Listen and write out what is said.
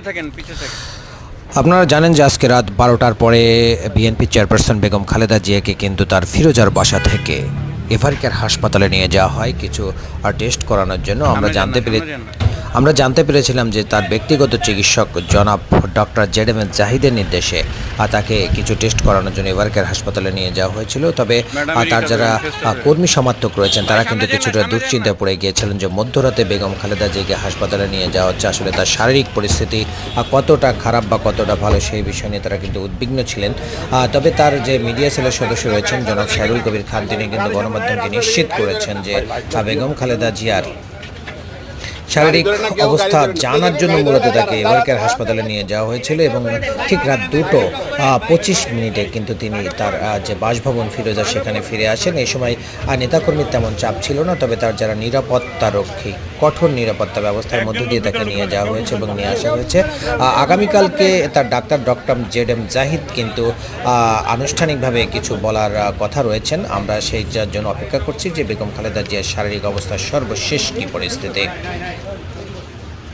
থাকেন? থাকেন। আপনারা জানেন যে আজকে রাত বারোটার পরে বিএনপি চেয়ারপারসন বেগম খালেদা জিয়াকে কিন্তু তার ফিরোজার বাসা থেকে এভারকের হাসপাতালে নিয়ে যাওয়া হয়। কিছু টেস্ট করানোর জন্য আমরা জানতে জানলাম, পেরে আমরা জানতে পেরেছিলাম যে তার ব্যক্তিগত চিকিৎসক জনাব ডক্টর জেডেম জাহিদের নির্দেশে তাকে কিছু টেস্ট করানোর জন্য এভারকের হাসপাতালে নিয়ে যাওয়া হয়েছিল। তবে তার যারা কর্মী সমর্থক রয়েছেন তারা কিন্তু কিছুটা দুশ্চিন্তায় পড়ে গিয়েছিলেন যে মধ্যরাতে বেগম খালেদা জিয়াকে হাসপাতালে নিয়ে যাওয়া হচ্ছে। আসলে তার শারীরিক পরিস্থিতি কতটা খারাপ বা কতটা ভালো সেই বিষয় নিয়ে তারা কিন্তু উদ্বিগ্ন ছিলেন। তবে তার যে মিডিয়া সেলের সদস্য রয়েছেন জনাব শাহরুল কবির খান তিনি কিন্তু গণমাধ্যমকে নিশ্চিত করেছেন যে বেগম খালেদা জিয়ার শারীরিক অবস্থা জানার জন্য মূলত তাকে এভারকেয়ার হাসপাতালে নিয়ে যাওয়া হয়েছিল এবং ঠিক রাত দুটো পঁচিশ মিনিটে কিন্তু তিনি তার যে বাসভবন ফিরোজা সেখানে ফিরে আসেন। এই সময় নেতাকর্মীর তেমন চাপ ছিল না তবে তার যারা নিরাপত্তা রক্ষী কঠোর নিরাপত্তা ব্যবস্থার মধ্যে দিয়ে তাকে নিয়ে যাওয়া হয়েছে এবং নিয়ে আসা হয়েছে। আগামীকালকে তার doctor doctor Z M Zahid কিন্তু আনুষ্ঠানিকভাবে কিছু বলার কথা রয়েছেন। আমরা সেই যার জন্য অপেক্ষা করছি যে বেগম খালেদা জিয়ার শারীরিক অবস্থার সর্বশেষ কী পরিস্থিতি। Right.